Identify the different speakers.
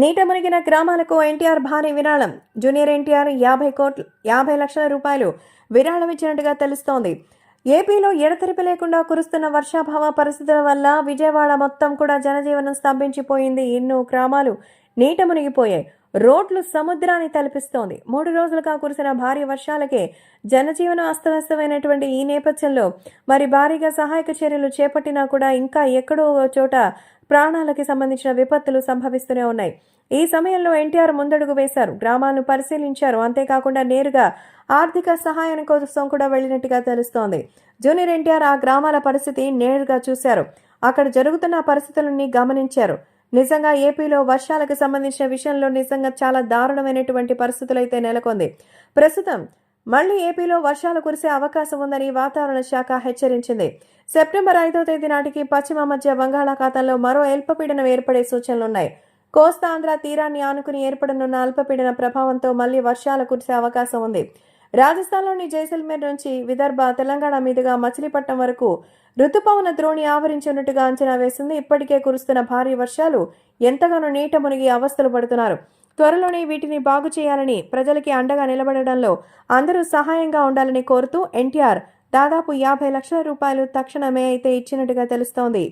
Speaker 1: నీట మునిగిన గ్రామాలకు ఎన్టీఆర్ భారీ విరాళం. జూనియర్ ఎన్టీఆర్ యాభై కోట్లు యాభై లక్షల రూపాయలు విరాళం ఇచ్చినట్టుగా తెలుస్తోంది. ఏపీలో ఎడతెరిపి లేకుండా కురుస్తున్న వర్షాభావ పరిస్థితుల వల్ల విజయవాడ మొత్తం కూడా జనజీవనం స్తంభించిపోయింది. ఎన్నో గ్రామాలు నీట మునిగిపోయాయి. రోడ్లు సముద్రాన్ని తలపిస్తోంది. మూడు రోజులుగా కురిసిన భారీ వర్షాలకే జనజీవనం అస్తవ్యస్తమైనటువంటి ఈ నేపథ్యంలో మరి భారీగా సహాయక చర్యలు చేపట్టినా కూడా ఇంకా ఎక్కడో ఓ చోట ప్రాణాలకి సంబంధించిన విపత్తులు సంభవిస్తూనే ఉన్నాయి. ఈ సమయంలో ఎన్టీఆర్ ముందడుగు వేశారు. గ్రామాలను పరిశీలించారు. అంతేకాకుండా నేరుగా ఆర్థిక సహాయం కోసం కూడా వెళ్ళినట్టుగా తెలుస్తోంది. జూనియర్ ఎన్టీఆర్ ఆ గ్రామాల పరిస్థితి నేరుగా చూశారు. అక్కడ జరుగుతున్న పరిస్థితులని గమనించారు. నిజంగా ఏపీలో వర్షాలకు సంబంధించిన విషయంలో నిజంగా చాలా దారుణమైనటువంటి పరిస్థితులు అయితే నెలకొంది. ప్రస్తుతం మళ్ళీ ఏపీలో వర్షాలు కురిసే అవకాశం ఉందని వాతావరణ శాఖ హెచ్చరించింది. సెప్టెంబర్ ఐదో తేదీ నాటికి పశ్చిమ మధ్య బంగాళాఖాతంలో మరో అల్పపీడనం ఏర్పడే సూచనలున్నాయి కోస్తా ఆంధ్ర తీరాన్ని ఆనుకుని ఏర్పడనున్న అల్పపీడన ప్రభావంతో మళ్ళీ వర్షాలు కురిసే అవకాశం ఉంది. రాజస్థాన్లోని జైసల్మేర్ నుంచి విదర్భ తెలంగాణ మీదుగా మచిలీపట్నం వరకు రుతుపవన ద్రోణి ఆవరించినట్టుగా అంచనా వేసింది. ఇప్పటికే కురుస్తున్న భారీ వర్షాలు ఎంతగానో నీట మునిగి అవస్థలు పడుతున్నారు. త్వరలోనే వీటిని బాగు చేయాలని ప్రజలకి అండగా నిలబడడంలో అందరూ సహాయంగా ఉండాలని కోరుతూ ఎన్టీఆర్ దాదాపు యాభై లక్షల రూపాయలు తక్షణమే అయితే ఇచ్చినట్టుగా తెలుస్తోంది.